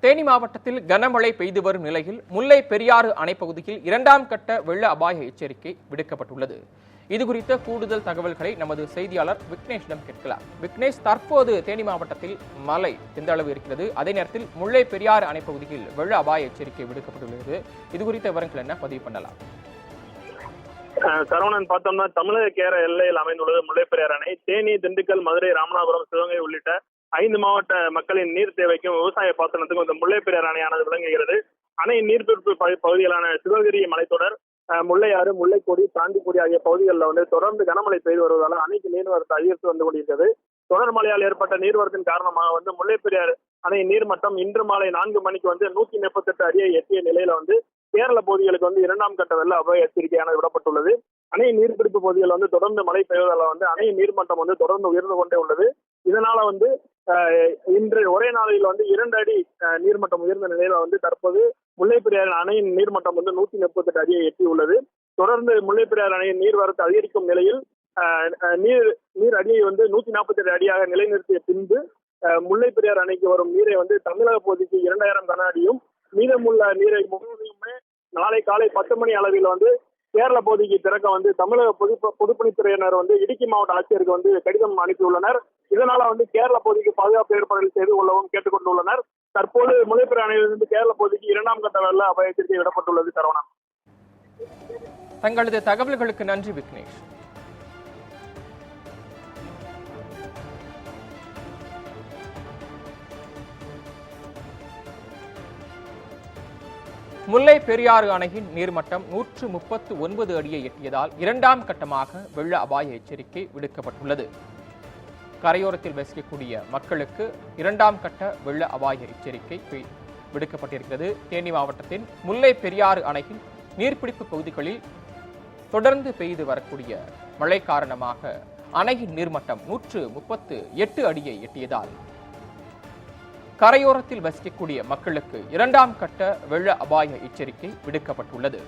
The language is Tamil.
தேனி மாவட்டத்தில் கனமழை பெய்து வரும் நிலையில் முல்லை பெரியாறு அணை பகுதியில் இரண்டாம் கட்ட வெள்ள அபாய எச்சரிக்கை விடுக்கப்பட்டுள்ளது. இது குறித்த கூடுதல் தகவல்களை நமது செய்தியாளர் விக்னேஷிடம் கேட்கலாம். விக்னேஷ் தற்போது தேனி மாவட்டத்தில் மழை எந்த அளவு இருக்கிறது? அதே நேரத்தில் முல்லை பெரியாறு அணை பகுதியில் வெள்ள அபாய எச்சரிக்கை விடுக்கப்பட்டுள்ளது. இது குறித்த விவரங்கள் என்ன? பதிவு பண்ணலாம். அஹ் சரவணன் பார்த்தோம்னா தமிழக கேர எல்லையில் அமைந்துள்ளது முல்லைப்பெரியார் அணை. தேனி திண்டுக்கல் மதுரை ராமநாதபுரம் சிவகங்கை உள்ளிட்ட ஐந்து மாவட்ட மக்களின் நீர் தேவைக்கும் விவசாய பாசனத்துக்கும் இந்த முல்லைப்பெரியார் அணையானது விளங்குகிறது. அணையின் நீர்பிடிப்பு பகு- பகுதிகளான சிவகிரி மலைத்தொடர் முல்லையாறு முல்லைக்கொடி தாண்டிக்குடி ஆகிய பகுதிகளில் வந்து தொடர்ந்து கனமழை பெய்து வருவதால் அணைக்கு நீர்வரத்து அதிகரித்து வந்து கொண்டிருக்கிறது. தொடர் மழையால் ஏற்பட்ட நீர்வரத்தின் காரணமாக வந்து முல்லைப்பெரியார் அணை நீர்மட்டம் இன்று மாலை நான்கு மணிக்கு வந்து நூத்தி முப்பத்தெட்டு அடியை எட்டிய நிலையில வந்து கேரள பகுதிகளுக்கு வந்து இரண்டாம் கட்ட வெள்ள அபாய எச்சரிக்கையானது விடப்பட்டுள்ளது. அணையின் நீர்பிடிப்பு பகுதிகள் வந்து தொடர்ந்து மழை பெய்வதால் வந்து அணையின் நீர்மட்டம் வந்து தொடர்ந்து உயர்ந்து கொண்டே உள்ளது. இதனால வந்து இன்று ஒரே நாளில் வந்து இரண்டு அடி நீர்மட்டம் உயர்ந்த நிலையில வந்து தற்போது முல்லைப்பெரியார் அணையின் நீர்மட்டம் வந்து நூத்தி முப்பத்தெட்டு அடியை எட்டியுள்ளது தொடர்ந்து முல்லைப்பெரியார் அணையின் நீர்வரத்து அதிகரிக்கும் நிலையில் நீர் நீர் அடியை வந்து நூத்தி நாற்பத்தி அடியாக நிலைநிறுத்திய பின்பு முல்லைப்பெரியார் அணைக்கு வரும் நீரை வந்து தமிழக பகுதிக்கு இரண்டாயிரம் கன அடியும் மீதமுள்ள நீரை முழுவதையுமே நாளை காலை பத்து மணி அளவில் வந்து கேரள பகுதிக்கு திறக்க வந்து தமிழக பொது பொதுப்பணித்துறையினர் வந்து இடுக்கி மாவட்ட ஆட்சியருக்கு வந்து கடிதம் அனுப்பியுள்ளனர். இதனால வந்து கேரள பகுதிக்கு பாதுகாப்பு ஏற்பாடுகள் செய்து கொள்ளவும் கேட்டுக்கொண்டுள்ளனர். தற்போது முல்லைப்பெரியார் அணையிலிருந்து கேரள பகுதிக்கு இரண்டாம் கட்ட வெள்ள அபாய எச்சரிக்கை விடப்பட்டுள்ளது சரவணன் தங்களது தகவல்களுக்கு நன்றி விக்னேஷ். முல்லை பெரியாறு அணையின் நீர்மட்டம் நூற்று முப்பத்து ஒன்பது அடியை எட்டியதால் இரண்டாம் கட்டமாக வெள்ள அபாய எச்சரிக்கை விடுக்கப்பட்டுள்ளது. கரையோரத்தில் வசிக்கக்கூடிய மக்களுக்கு இரண்டாம் கட்ட வெள்ள அபாய எச்சரிக்கை விடுக்கப்பட்டிருக்கிறது. தேனி மாவட்டத்தின் முல்லை பெரியாறு அணையின் நீர்பிடிப்பு பகுதிகளில் தொடர்ந்து பெய்து வரக்கூடிய மழை காரணமாக அணையின் நீர்மட்டம் நூற்று முப்பத்து எட்டு அடியை எட்டியதால் கரையோரத்தில் வசிக்கக்கூடிய மக்களுக்கு இரண்டாம் கட்ட வெள்ள அபாய எச்சரிக்கை விடுக்கப்பட்டுள்ளது.